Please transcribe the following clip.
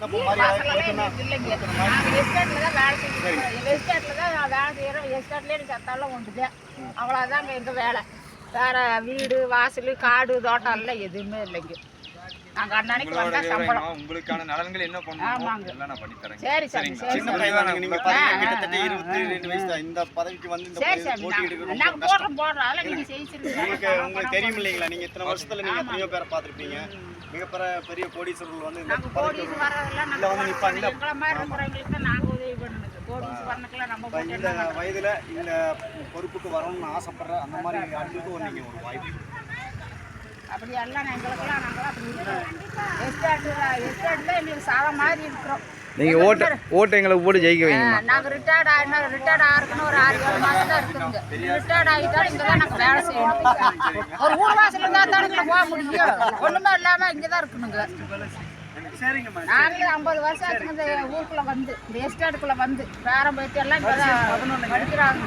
இல்லைங்க நாங்கள் எஸ்டேட்டில் தான் வேலை எங்கள் எஸ்டேட்டில் தான் வேலை செய்கிறோம் எஸ்டேட்லேயே எனக்கு சத்தாலும் உண்டுது. அவ்வளோதாங்க எங்கள் வேலை. வேற வீடு வாசல் காடு தோட்டம் எல்லாம் எதுவுமே இல்லைங்க. நாங்கள் சம்பளம். என்ன, உங்களுக்கான நலன்கள் என்ன. எல்லாம் நான் பண்ணி தரேன் சரி சரி சின்ன பையன். நீங்க கிட்டத்தட்ட வயசு. இந்த பதவிக்கு வந்து இந்த போட்டி நாங்கள் போடுறோம் அதெல்லாம் நீங்கள் செய்யிச்சிருக்கீங்க உங்களுக்கு உங்களுக்கு தெரியும் இல்லைங்களா? நீங்க இத்தனை வருஷத்துல நீங்க எத்தனையோ பேரை பார்த்திருப்பீங்க. மிகப்பெரிய பெரிய கோடீஸ்வரர்கள் வந்து இந்த நாங்கள் பதவிக்கு கோடிஸ் வரதெல்லாம் இல்ல வந்து நிப்பாங்க. நாங்கள் எங்களை மாதிரி இருக்கிறவங்களுக்கு நாங்கள் உதவி இந்த? வயதுல இந்த பொறுப்புக்கு வரணும்னு ஆசைப்படுற அந்த மாதிரி ஆட்களுக்கு ஒரு நீங்க ஒரு வாய்ப்பு. அப்படி எல்லாம் எங்களுக்கெல்லாம் நாங்களாம் அப்படி இருக்கிறோம். எஸ்டேட்டு எஸ்டேட்டில் எங்களுக்கு சாதம் மாதிரி இருக்கிறோம். நீங்கள் ஓட்டு ஓட்டு எங்களுக்கு போட்டு ஜெயிக்க வைங்கம்மா. நாங்கள் ரிட்டையர்ட் ஆகினா ரிட்டையர்ட் ஆகிறதுன்னு ஒரு ஆறு ஏழு மாதம் தான் இருக்குங்க ரிட்டையர்ட் ஆகிட்டாலும் இங்கே தான் நாங்கள் வேலை செய்யணும். ஒரு ஊர் வாசல் இருந்தால் தானே இங்கே போக முடியும். ஒன்றுமே இல்லாமல் இங்கே தான் இருக்கணுங்க நாங்களே ஐம்பது வருஷம் ஆச்சுங்க இந்த ஊருக்குள்ளே வந்து. இந்த எஸ்டேட்டுக்குள்ளே வந்து. பேரம் எல்லாம் இப்போ தான் படிக்கிறாங்க.